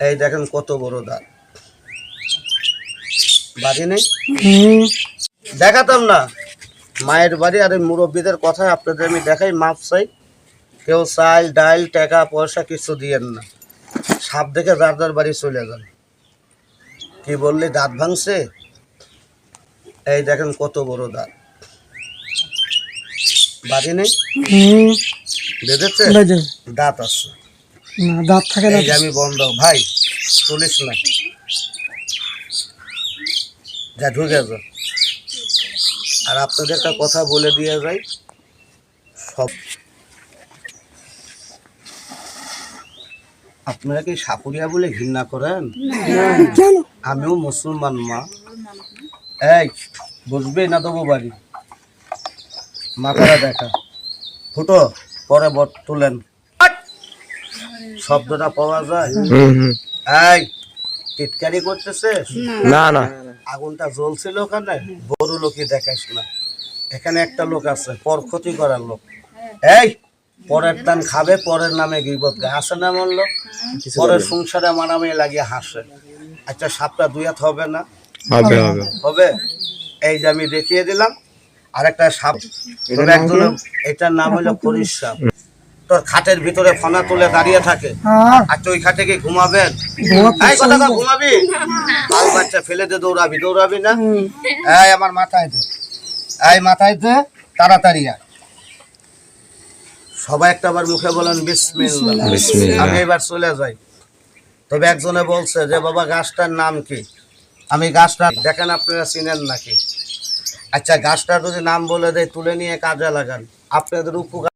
এই দেখেন কত বড় দাঁত। বাড়ি নেই? দেখাতাম না। মায়ের বাড়ি আর এই মুরব্বীদের কথায় আপনাদের আমি দেখাই মাপ চাই। কেউ চাল ডাল টাকা পয়সা কিছু দিয়েন না। সাপ দেখে যার যার বাড়ি চলে যান। কি বললি দাঁত ভাঙছে? এই দেখেন কত বড় দাঁত। বাড়ি নেই? বেঁধেছে। দাঁত আছে। না দাঁত থাকে না আমি বন্ধ ভাই তুলিস না। যা ঢুকে যা। আর আপনাদের একটা কথা বলে দিয়ে যাই সব আপনারা কি সাপুরিয়া বলে ঘৃণা করেন? আমিও মুসলমান মা। এই বুঝবে না দেবো বাড়ি? মাথাটা দেখা। ফুটো পরে বট তুলেন। শব্দটা পাওয়া যায়? এই টিটকারি করতেছে? না। না আগুনটা জ্বলছিল ওখানে? বড় লোকই দেখাস না। এখানে একটা লোক আছে পর ক্ষতি করার লোক। এই পরের দান খাবে পরের নামে গিবত গায়ে আসে না এমন লোক? পরের সংসারে মানামে লাগিয়ে হাসে। আচ্ছা সাপটা দুই হাত হবে না? হবে হবে। হবে। এই যে আমি দেখিয়ে দিলাম। আর একটা সাপ এটার নাম হলো করিস সাপ। তোর খাটের ভিতরে ফনা তুলে দাঁড়িয়ে থাকে। হ্যাঁ। আর তুই খাটে কি ঘুমাবেন? এই কথা ঘুমাবি? বাল বাচ্চা ফেলে দে দৌড়াবি দৌড়াবি না? এই আমার মাথায় দে। এই মাথায় দে তাড়াতাড়ি আয়। সবাই একটা আবার মুখে বলেন বিসমিল্লাহ। বিসমিল্লাহ। আমি এবার চলে যাই। তবে একজনে বলছে যে বাবা গাছটার নাম কি? আমি গাছটা দেখেন আপনারা চিনেন নাকি? আচ্ছা গাছটা যদি নাম বলে দেয় তুলে নিয়ে কাজে লাগান। আপনাদের উপকার